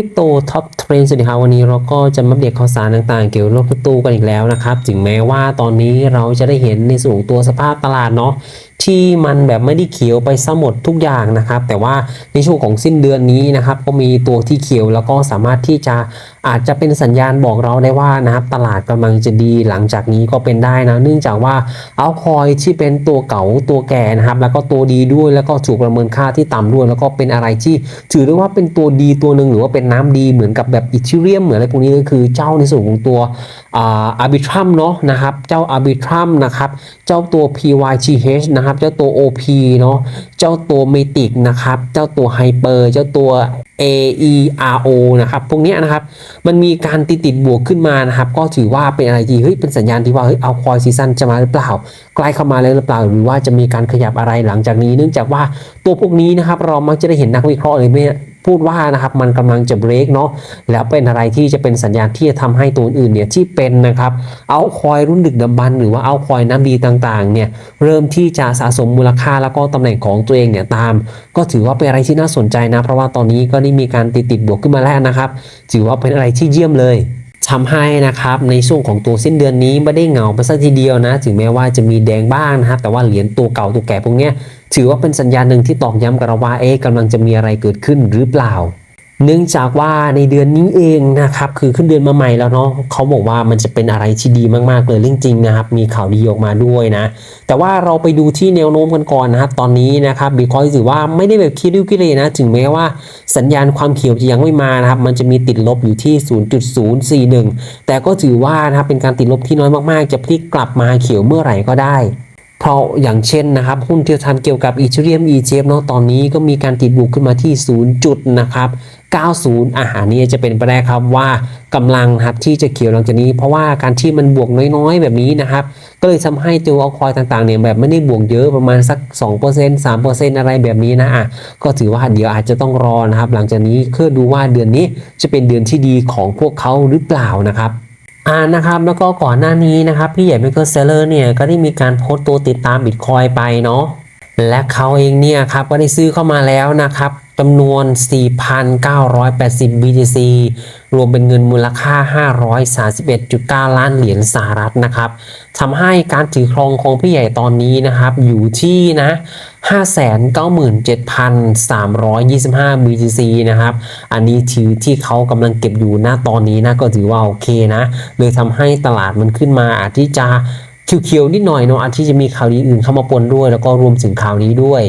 ริปโตท็อปเทรนด์สวัสดีครับวันนี้เราก็จะมาเดตข่าวสารต่างๆ เกี่ยวกับโลกคริปโตกันอีกแล้วนะครับ ถึงแม้ว่าตอนนี้เราจะได้เห็นในส่วนของตัวสภาพตลาดเนาะ ที่มันแบบไม่ได้เขียวไปซะหมดทุกอย่างนะครับ แต่ว่าในช่วงของสิ้นเดือนนี้นะครับ ก็มีตัวที่เขียวแล้วก็สามารถที่จะอาจจะเป็นสัญญาณบอกเราได้ว่านะครับ ตลาดกำลังจะดีหลังจากนี้ก็เป็นได้นะ เนื่องจากว่าเอาคอยที่เป็นตัวเก่าตัวแก่นะครับ แล้วก็ตัวดีด้วยแล้วก็ถูกประเมินค่าที่ต่ำด้วย แล้วก็เป็นอะไรที่ถือได้ว่าเป็นตัวดีตัวหนึ่งหรือว่าเป็นน้ำดีเหมือนกับแบบอีเทเรียมเหมือนอะไรพวกนี้ก็คือเจ้าในส่วนของตัวอาร์บิทรัมเนาะนะครับ เจ้าอาร์บิทรัมนะครับ เจ้าตัว PYGH นะครับเจ้าตัว OP เนาะเจ้าตัวเมติกนะครับ เจ้าตัวไฮเปอร์เจ้าตัว AERO นะครับพวกนี้นะครับมันมีการติดติดบวกขึ้นมานะครับก็ถือว่าเป็นอะไรที่เฮ้ยเป็นสัญญาณที่ว่าเฮ้ยเอาคอยซีซันจะมาหรือเปล่า ใกล้เข้ามาแล้วหรือเปล่า หรือว่าจะมีการขยับอะไรหลังจากนี้ เนื่องจากว่าตัวพวกนี้นะครับเรามักจะได้เห็นนักวิเคราะห์เลยเนี่ยพูดว่านะครับมันกำลังจะเบรกเนาะแล้วเป็นอะไรที่จะเป็นสัญญาณที่จะทำให้ตัวอื่นเนี่ยที่เป็นนะครับเอาคอยรุ่นดึกดำบรรพ์หรือว่าเอาคอยน้ำดีต่างๆเนี่ยเริ่มที่จะสะสมมูลค่าแล้วก็ตำแหน่งของตัวเองเนี่ยตาม ก็ถือว่าเป็นอะไรที่น่าสนใจนะ เพราะว่าตอนนี้ก็ได้มีการติดติดบวกขึ้นมาแล้วนะครับถือว่าเป็นอะไรที่เยี่ยมเลยทำให้นะครับในช่วงของตัวสิ้นเดือนนี้ไม่ได้เหงาไปสักทีเดียวนะ ถึงแม้ว่าจะมีแดงบ้างนะครับแต่ว่าเหรียญตัวเก่าตัวแก่พวกนี้ถือว่าเป็นสัญญาณหนึ่งที่ตอกย้ำกับเราว่าเอ๊ะกำลังจะมีอะไรเกิดขึ้นหรือเปล่า เนื่องจากว่าในเดือนนี้เองนะครับ คือขึ้นเดือนมาใหม่แล้วเนาะเขาบอกว่ามันจะเป็นอะไรที่ดีมากๆเลยเรื่องจริงนะครับ มีข่าวดีออกมาด้วยนะ แต่ว่าเราไปดูที่แนวโน้มกันก่อนนะครับ ตอนนี้นะครับบิตคอยถือว่าไม่ได้แบบคิดริ้วคิดเลยนะ ถึงแม้ว่าสัญญาณความเขียวจะยังไม่มานะครับ มันจะมีติดลบอยู่ที่ 0.041 แต่ก็ถือว่านะครับเป็นการติดลบที่น้อยมากๆ จะพลิกกลับมาเขียวเมื่อไหร่ก็ได้ เพราะอย่างเช่นนะครับ หุ้นที่ทำเกี่ยวกับอีเทเรียม ETF เนาะตอนนี้ก็มีการติดบุกขึ้นมาที่ 0 จุดนะครับ 90 อาหารนี้จะเป็นไปได้ครับว่ากำลังครับที่จะเขียวหลังจากนี้ เพราะว่าการที่มันบวกน้อยๆ แบบนี้นะครับ ก็เลยทำให้ตัวอคอยต่างๆเนี่ยแบบไม่ได้บวกเยอะประมาณสัก 2% 3%อะไรแบบนี้นะอะก็ถือว่าเดี๋ยวอาจจะต้องรอนะครับ หลังจากนี้เพื่อดูว่าเดือนนี้จะเป็นเดือนที่ดีของพวกเขาหรือเปล่านะครับ อ่านะครับแล้วก็ก่อนหน้านี้นะครับ พี่ใหญ่ไมเคิลเซเลอร์เนี่ยก็ได้มีการโพสต์ตัวติดตามบิตคอยไปเนาะและเขาเองเนี่ยครับก็ได้ซื้อเข้ามาแล้วนะครับจำนวน 4,980 BTC รวมเป็นเงินมูลค่า 531.9 ล้านเหรียญสหรัฐนะครับทำให้การถือครองของพี่ใหญ่ตอนนี้นะครับ อยู่ที่นะ 597,325 BTC นะครับ อันนี้ถือที่เขากำลังเก็บอยู่หน้าตอนนี้นะก็ถือว่าโอเคนะเลยทำให้ตลาดมันขึ้นมาอาจที่จะเขียวๆนิดหน่อยเนาะอาจที่จะมีข่าวดีอื่นเข้ามาปนด้วย แล้วก็รวมถึงข่าวนี้ด้วย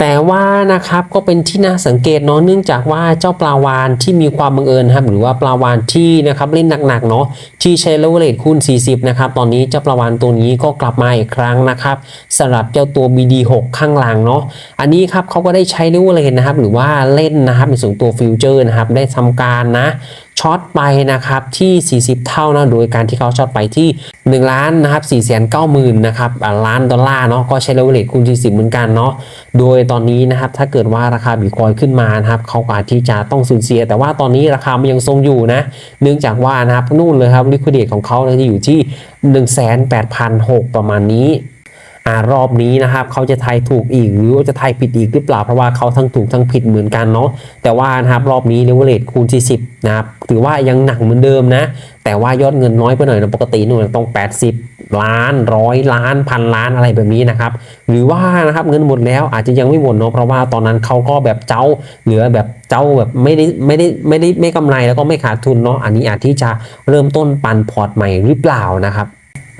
แต่ว่านะครับก็เป็นที่น่าสังเกตเนาะเนื่องจากว่าเจ้าปลาวานที่มีความบังเอิญครับหรือว่าปลาวานที่นะครับเล่นหนักๆเนาะที่ใช้เลเวลเลทคูณ 40 นะครับตอนนี้เจ้าปลาวานตัวนี้ก็กลับมาอีกครั้งนะครับสำหรับเจ้าตัว BD6 ข้างหลังเนาะอันนี้ครับเขาก็ได้ใช้เลเวลนะครับหรือว่าเล่นนะครับในส่วนตัวฟิวเจอร์นะครับได้ทำการนะช็อตไปนะครับที่ 40 เท่านะโดยการที่เขาช็อตไปที่ 1ล้านนะครับ4 9 0 0 0 0นะครับล้านดอลลาร์เนาะก็ใช้เลเวลเลตคูณ40 เหมือนกันเนาะโดยตอนนี้นะครับถ้าเกิดว่าราคาบิตคอยขึ้นมานะครับเขาอาจที่จะต้องสูญเสีย แต่ว่าตอนนี้ราคามันยังทรงอยู่นะเนื่องจากว่านะครับนู่นเลยครับลิควิดเดตของเขาจะอยู่ที่ 1,8,600ประมาณนี้ อ่ารอบนี้นะครับเขาจะทายถูกอีกหรือว่าจะทายผิดอีกหรือเปล่าเพราะว่าเขาทั้งถูกทั้งผิดเหมือนกันเนาะแต่ว่านะครับรอบนี้เลเวลเลทคูณที่10นะครับถือว่ายังหนักเหมือนเดิมนะ แต่ว่ายอดเงินน้อยไปหน่อยนะปกติหน่ยต้อง 80 ล้านร้อยล้านพันล้านอะไรแบบนี้นะครับหรือว่านะครับเงินหมดแล้วอาจจะยังไม่หมดเนาะเพราะว่าตอนนั้นเขาก็แบบเจ้าเหลือแบบเจ้าแบบไม่ได้ไม่ได้ไม่ได้ไม่กำไรแล้วก็ไม่ขาดทุนเนาะอันนี้อาจที่จะเริ่มต้นปันพอร์ตใหม่หรือเปล่านะครับ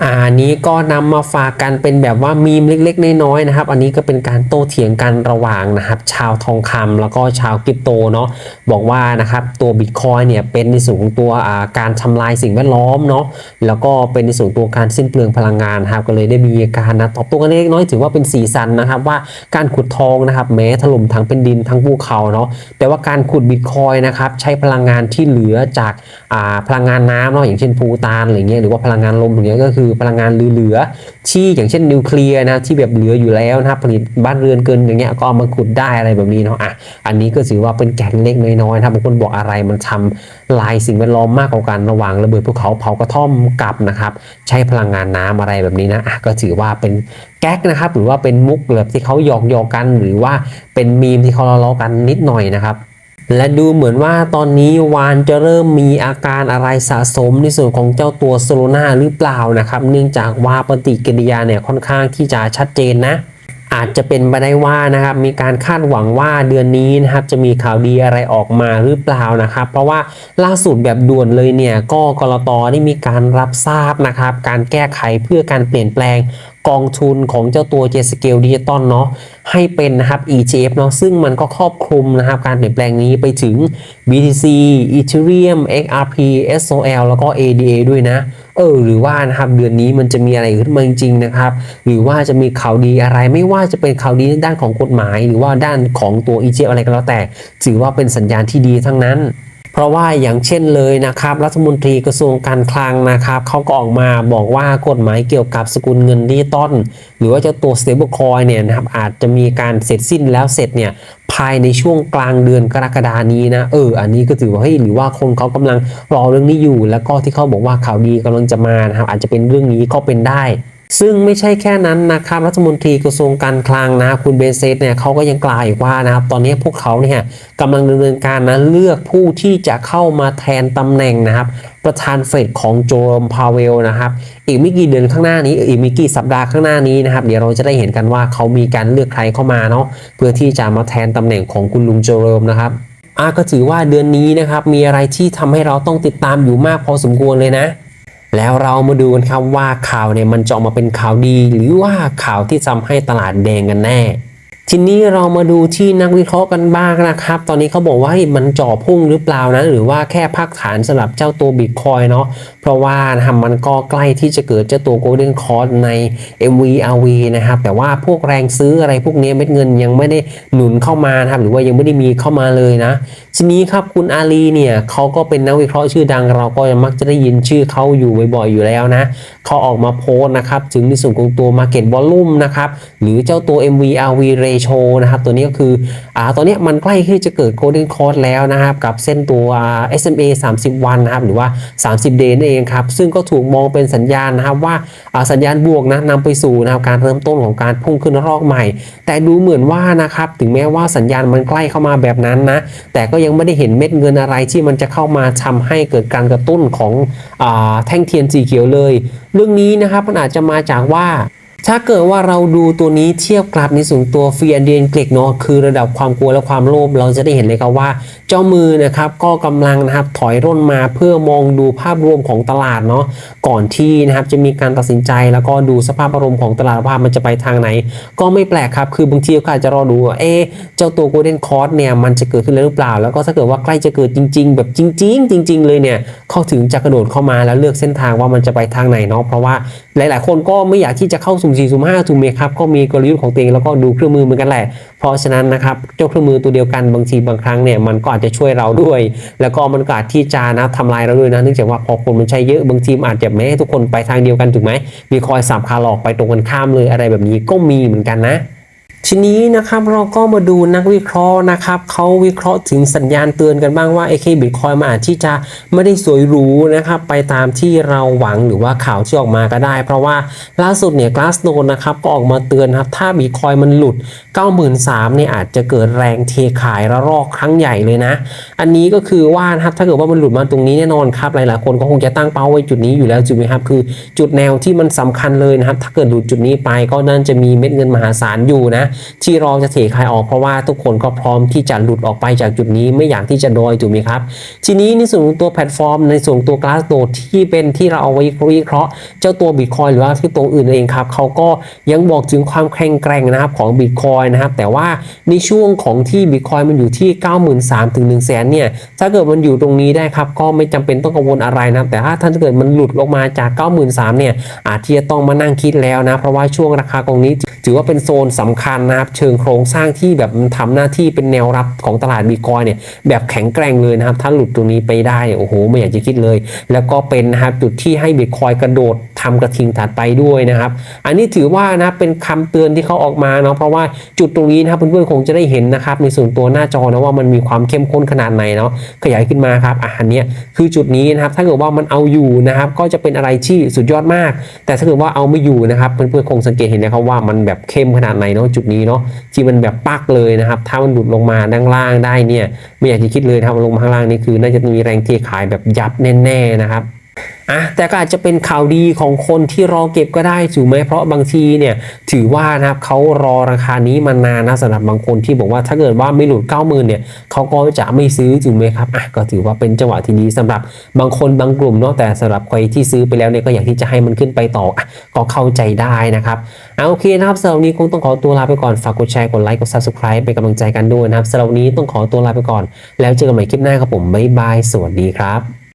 อันนี้ก็นำมาฝากกันเป็นแบบว่ามีมเล็กๆน้อยๆนะครับ อันนี้ก็เป็นการโต้เถียงกันระหว่างนะครับ ชาวทองคำแล้วก็ชาวคริปโตเนาะบอกว่านะครับตัวบิตคอยเนี่ยเป็นในส่วนของตัวการทำลายสิ่งแวดล้อมเนาะแล้วก็เป็นในส่วนตัวการสิ้นเปลืองพลังงานนครับก็เลยได้มีการนะตอบโต้กันเล็กน้อยถือว่าเป็นสีสันนะครับ ว่าการขุดทองนะครับแม้ถล่มทั้งเป็นดินทั้งภูเขาเนาะแต่ว่าการขุดบิตคอยนะครับใช้พลังงานที่เหลือจากอพลังงานน้ำเนาะอย่างเช่นภูตานอะไรเงี้ยหรือว่าพลังงานลมอย่างเงี้ยก็คือือพลังงานเหลือๆที่อย่างเช่นนิวเคลียร์นะที่แบบเหลืออยู่แล้วนะครับผลิตบ้านเรือนเกินอย่างเงี้ยก็เอามาขุดได้อะไรแบบนี้เนาะอะอันนี้ก็ถือว่าเป็นแก่นเล็กน้อยๆนะครับบางคนบอกอะไรมันทำลายสิ่งแวดล้อมมากกว่ากันระหว่างระเบิดภูเขาเผากระท่อมกับนะครับใช้พลังงานน้ำอะไรแบบนี้นะอะก็ถือว่าเป็นแก๊กนะครับหรือว่าเป็นมุกแบบที่เขาหยอกๆกัน หรือว่าเป็นมีมที่เขาล้อๆกันนิดหน่อยนะครับ และดูเหมือนว่าตอนนี้วานจะเริ่มมีอาการอะไรสะสมในส่วนของเจ้าตัวโซโลนาหรือเปล่านะครับ เนื่องจากว่าปฏิกิริยาเนี่ยค่อนข้างที่จะชัดเจนนะอาจจะเป็นไปได้ว่านะครับมีการคาดหวังว่าเดือนนี้นะครับจะมีข่าวดีอะไรออกมาหรือเปล่านะครับ เพราะว่าล่าสุดแบบด่วนเลยเนี่ยก็กรตได้มีการรับทราบนะครับ การแก้ไขเพื่อการเปลี่ยนแปลง กองทุนของเจ้าตัว j s c a l e Digital เนาะให้เป็นนะครับ ETF เนาะซึ่งมันก็ครอบคลุมนะครับการเปลี่ยนแปลงนี้ไปถึง BTC Ethereum XRP SOL แล้วก็ ADA ด้วยนะ เออหรือว่านะครับเดือนนี้มันจะมีอะไรขึ้นมาจริงๆนะครับ หรือว่าจะมีข่าวดีอะไรไม่ว่าจะเป็นข่าวดีในด้านของกฎหมาย หรือว่าด้านของตัว ETF อะไรก็แล้วแต่ ถือว่าเป็นสัญญาณที่ดีทั้งนั้น เพราะว่าอย่างเช่นเลยนะครับ รัฐมนตรีกระทรวงการคลังนะครับเขาก็ออกมาบอกว่ากฎหมายเกี่ยวกับสกุลเงินดิจิตอลหรือว่าเจ้าตัว stablecoin เนี่ยนะครับอาจจะมีการเสร็จสิ้นแล้วเสร็จเนี่ยภายในช่วงกลางเดือนกรกฎานี้นะเอออันนี้ก็ถือว่าเฮ้ยหรือว่าคนเขากำลังรอเรื่องนี้อยู่ แล้วก็ที่เขาบอกว่าข่าวดีกำลังจะมานะครับอาจจะเป็นเรื่องนี้ก็เป็นได้ ซึ่งไม่ใช่แค่นั้นนะครับรัฐมนตรีกระทรวงการคลังนะคุณเบเซตเนี่ยเขาก็ยังกล่าวอีกว่านะครับตอนนี้พวกเขาเนี่ยกำลังดำเนินการนะเลือกผู้ที่จะเข้ามาแทนตำแหน่งนะครับ ประธานเฟดของโจมพาเวลนะครับ อีกไม่กี่เดือนข้างหน้านี้อีกไม่กี่สัปดาห์ข้างหน้านี้นะครับเดี๋ยวเราจะได้เห็นกันว่าเขามีการเลือกใครเข้ามาเนาะเพื่อที่จะมาแทนตำแหน่งของคุณลุงโจเรมนะครับอาก็ถือว่าเดือนนี้นะครับมีอะไรที่ทำให้เราต้องติดตามอยู่มากพอสมควรเลยนะ แล้วเรามาดูกันครับว่าข่าวเนี่ยมันจะออกมาเป็นข่าวดี หรือว่าข่าวที่ทำให้ตลาดแดงกันแน่ ทีนี้เรามาดูที่นักวิเคราะห์กันบ้างนะครับ ตอนนี้เขาบอกว่ามันจ่อพุ่งหรือเปล่านะ หรือว่าแค่พักฐานสำหรับเจ้าตัวบิตคอยเนาะ เพราะว่านะครับมันก็ใกล้ที่จะเกิดเจ้าตัว Golden c o r ใน MVRV นะครับ แต่ว่าพวกแรงซื้ออะไรพวกนี้เม็ดเงินยังไม่ได้หนุนเข้ามานะครับ หรือว่ายังไม่ได้มีเข้ามาเลยนะ ทีนี้ครับคุณอาลีเนี่ยเขาก็เป็นนักวิเคราะห์ชื่อดัง เราก็มักจะได้ยินชื่อเขาอยู่บ่อยๆอยู่แล้วนะเขาออกมาโพสต์นะครับถึงในส่วนของตัว Market Volume นะครับ หรือเจ้าตัว MVRV Ratio นะครับตัวนี้ก็คืออ่าตัวนี้มันใกล้ที่จะเกิด Golden c o r แล้วนะครับกับเส้นตัว SMA 30 วันนะครับหรือว่า 30 Day นั่นเองครับซึ่งก็ถูกมองเป็นสัญญาณนะครับว่าอ่าสัญญาณบวกนะนำไปสู่นะครับการเริ่มต้นของการพุ่งขึ้นรอกใหม่ แต่ดูเหมือนว่านะครับถึงแม้ว่าสัญญาณมันใกล้เข้ามาแบบนั้นนะแต่ก็ยังไม่ได้เห็นเม็ดเงินอะไรที่มันจะเข้ามาทำให้เกิดการกระตุ้นของอาแท่งเทียนสีเขียวเลย เรื่องนี้นะครับมันอาจจะมาจากว่า ถ้าเกิดว่าเราดูตัวนี้เทียบกับในส่วนตัวฟีอันเดียนเกล็กเนาะคือระดับความกลัวและความโลภเราจะได้เห็นเลยครับว่า เจ้ามือนะครับก็กำลังนะครับถอยร่นมาเพื่อมองดูภาพรวมของตลาดเนาะก่อนที่นะครับจะมีการตัดสินใจแล้วก็ดูสภาพอารมณ์ของตลาดว่ามันจะไปทางไหน ก็ไม่แปลกครับคือบางทีก็อาจจะรอดูว่าเอ๊เจ้าตัว Golden c o r เนี่ยมันจะเกิดขึ้นแล้วหรือเปล่า แล้วก็ถ้าเกิดว่าใกล้จะเกิดจริง ๆ แบบจริง ๆ จริง ๆ เลยเนี่ยเขาถึงจะกระโดดเข้ามาแล้วเลือกเส้นทางว่ามันจะไปทางไหนเนาะเพราะว่าหลาย ๆ คนก็ไม่อยากที่จะเข้าสุ่มสี่สุ่มห้าถูกไหมครับก็มีกลยุทธ์ของตัวเองแล้วก็ดูเครื่องมือเหมือนกันแหละ เพราะฉะนั้นนะครับเจ้าเครื่องมือตัวเดียวกันบางทีบางครั้งเนี่ยมันก็อาจจะช่วยเราด้วย แล้วก็มันก็อาจที่จะนะทำลายเราด้วยนะเนื่องจากว่าพอคนมันใช้เยอะบางทีมนอาจจะไม่ให้ทุกคนไปทางเดียวกันถูกไหมมีคอยสับขาหลอกไปตรงกันข้ามเลยอะไรแบบนี้ก็มีเหมือนกันนะ ทีนี้นะครับเราก็มาดูนักวิเคราะห์นะครับเขาวิเคราะห์ถึงสัญญาณเตือนกันบ้างว่าไอ้เคบิตคอยมันอาจที่จะไม่ได้สวยหรูนะครับไปตามที่เราหวังหรือว่าข่าวที่ออกมาก็ได้ เพราะว่าล่าสุดเนี่ยกลาสโนนะครับก็ออกมาเตือนครับถ้าบิตคอยมันหลุด 93,000เนี่ยอาจจะเกิดแรงเทขายระลอกครั้งใหญ่เลยนะ อันนี้ก็คือว่านะครับถ้าเกิดว่ามันหลุดมาตรงนี้แน่นอนครับหลายๆคนก็คงจะตั้งเป้าไว้จุดนี้อยู่แล้วจุดไหมครับคือจุดแนวที่มันสำคัญเลยนะครับ ถ้าเกิดหลุดจุดนี้ไปก็นั่นจะมีเม็ดเงินมหาศาลอยู่นะที่รอจะเทขายออกเพราะว่าทุกคนก็พร้อมที่จะหลุดออกไปจากจุดนี้ไม่อยากที่จะโดยถูกไหมครับ ทีนี้ในส่วนของตัวแพลตฟอร์ม ในส่วนตัว Glassnode ที่เป็นที่เราเอาไว้วิเคราะห์เจ้าตัว Bitcoin หรือว่าที่ตัวอื่นเองครับเขาก็ยังบอกถึงความแข็งแกร่งนะครับของบิตคอย Bitcoin นะครับ แต่ว่าในช่วงของที่ Bitcoin มันอยู่ที่ 93,000ถึง1 0 0 0 0แสนเนี่ย ถ้าเกิดมันอยู่ตรงนี้ได้ครับ ก็ไม่จำเป็นต้องกังวลอะไรนะ แต่ถ้าถ้าเกิดมันหลุดลงมาจาก 93,000เนี่ย อาจที่จะต้องมานั่งคิดแล้วนะ เพราะว่าช่วงราคาตรงนี้ ถือว่าเป็นโซนสำคัญนะครับ เชิงโครงสร้างที่แบบมันทำหน้าที่เป็นแนวรับของตลาดบีคอยเนี่ย แบบแข็งแกร่งเลยนะครับ ถ้าหลุดตรงนี้ไปได้ โอ้โห ไม่อยากจะคิดเลย แล้วก็เป็นนะครับจุดที่ให้บีคอยกระโดด ทำกระทิงถัดไปด้วยนะครับ อันนี้ถือว่านะเป็นคำเตือนที่เขาออกมาเนาะเพราะว่าจุดตรงนี้นะครับเพื่อนๆคงจะได้เห็นนะครับในส่วนตัวหน้าจอนะว่ามันมีความเข้มข้นขนาดไหนเนาะขยายขึ้นมาครับอะอันเนี้ยคือจุดนี้นะครับถ้าเกิดว่ามันเอาอยู่นะครับก็จะเป็นอะไรที่สุดยอดมาก แต่ถ้าเกิดว่าเอาไม่อยู่นะครับเพื่อนๆคงสังเกตเห็นนะครับว่ามันแบบเข้มขนาดไหนเนาะจุดนี้เนาะที่มันแบบปักเลยนะครับถ้ามันหลุดลงมาด้านล่างได้เนี่ยไม่อยากจะคิดเลยครับลงมาข้างล่างนี่คือน่าจะมีแรงเทขายแบบยับแน่ๆนะครับ อะแต่ก็อาจจะเป็นข่าวดีของคนที่รอเก็บก็ได้ถูกไหมเพราะบางทีเนี่ยถือว่านะครับเขารอราคานี้มานานนะสำหรับบางคนที่บอกว่าถ้าเกิดว่าไม่หลุด 9 0,000เนี่ยเขาก็จะไม่ซื้อถูกไหมครับอะก็ถือว่าเป็นจังหวะที่ดีสำหรับบางคนบางกลุ่มเนาะแต่สำหรับใครที่ซื้อไปแล้วเนี่ยก็อยากที่จะให้มันขึ้นไปต่ออะก็เข้าใจได้นะครับเอาโอเคนะครับสำหรับนี้คงต้องขอตัวลาไปก่อนฝากกดแชร์กดไลค์กด subscribe เป็นกำลังใจกันด้วยนะครับสำหรับวันนี้ต้องขอตัวลาไปก่อน แล้วเจอกันใหม่คลิปหน้าครับผมบ๊ายบายสวัสดีครับ